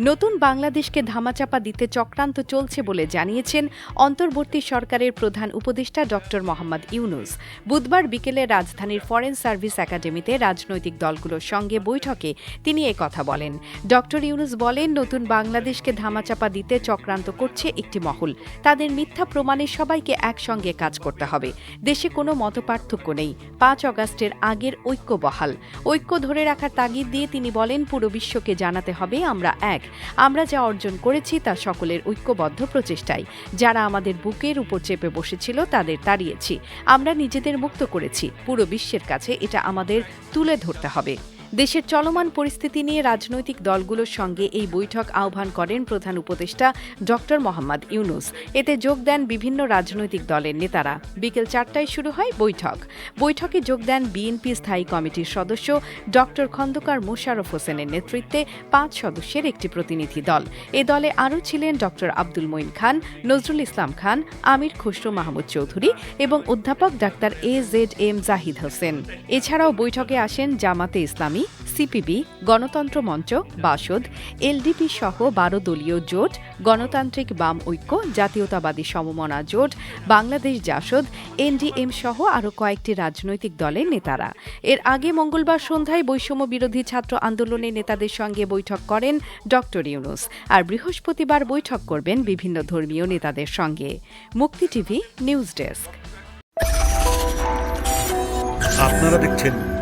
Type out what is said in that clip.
নতুন বাংলাদেশকে ধামাচাপা দিতে চক্রান্ত চলছে বলে জানিয়েছেন অন্তর্বর্তী সরকারের প্রধান উপদেষ্টা ড. মোহাম্মদ ইউনুস। বুধবার বিকেলে রাজধানীর ফরেন সার্ভিস একাডেমিতে রাজনৈতিক দলগুলোর সঙ্গে বৈঠকে তিনি কথা বলেন। ড. ইউনুস বলেন, নতুন বাংলাদেশকে ধামাচাপা দিতে চক্রান্ত করছে একটি মহল। তাদের মিথ্যা প্রমাণে সবাইকে একসঙ্গে কাজ করতে হবে। দেশে কোনো মতপার্থক্য নেই। পাঁচ অগাস্টের আগের ঐক্য বহাল। ঐক্য ধরে রাখার তাগিদ দিয়ে তিনি বলেন, পুরো বিশ্বকে জানাতে হবে, আমরা এক। আমরা যা অর্জন করেছি তা সকলের ঐক্যবদ্ধ প্রচেষ্টায় যারা আমাদের বুকের উপর চেপে বসেছিল, তাদের তাড়িয়েছি। আমরা নিজেদের মুক্ত করেছি। পুরো বিশ্বের কাছে এটা আমাদের তুলে ধরতে হবে। দেশের চলমান পরিস্থিতি নিয়ে রাজনৈতিক দলগুলোর সঙ্গে এই বৈঠক আহ্বান করেন প্রধান উপদেষ্টা ড মোহাম্মদ ইউনুস। এতে যোগ দেন বিভিন্ন রাজনৈতিক দলের নেতারা। বিকেল চারটায় শুরু হয় বৈঠক। বৈঠকে যোগ দেন বিএনপি স্থায়ী কমিটির সদস্য ড খন্দকার মোশারফ হোসেনের নেতৃত্বে পাঁচ সদস্যের একটি প্রতিনিধি দল। এ দলে আরও ছিলেন ড আব্দুল মঈন খান, নজরুল ইসলাম খান, আমির খসরু মাহমুদ চৌধুরী এবং অধ্যাপক doctor A Z M Zahid Hossain. এছাড়াও বৈঠকে আসেন জামাতে ইসলামী সিপিবি, গণতন্ত্র মঞ্চ, বাসদ, এলডিপি সহ বারো দলীয় জোট, গণতান্ত্রিক বাম ঐক্য, জাতীয়তাবাদী সমমনা জোট, বাংলাদেশ জাসদ, এনডিএম সহ আরও কয়েকটি রাজনৈতিক দলের নেতারা। এর আগে মঙ্গলবার সন্ধ্যায় বৈষম্য বিরোধী ছাত্র আন্দোলনের নেতাদের সঙ্গে বৈঠক করেন ড ইউনুস। আর বৃহস্পতিবার বৈঠক করবেন বিভিন্ন ধর্মীয় নেতাদের সঙ্গে। মুক্তি টিভি, নিউজ ডেস্ক। আপনারা দেখছেন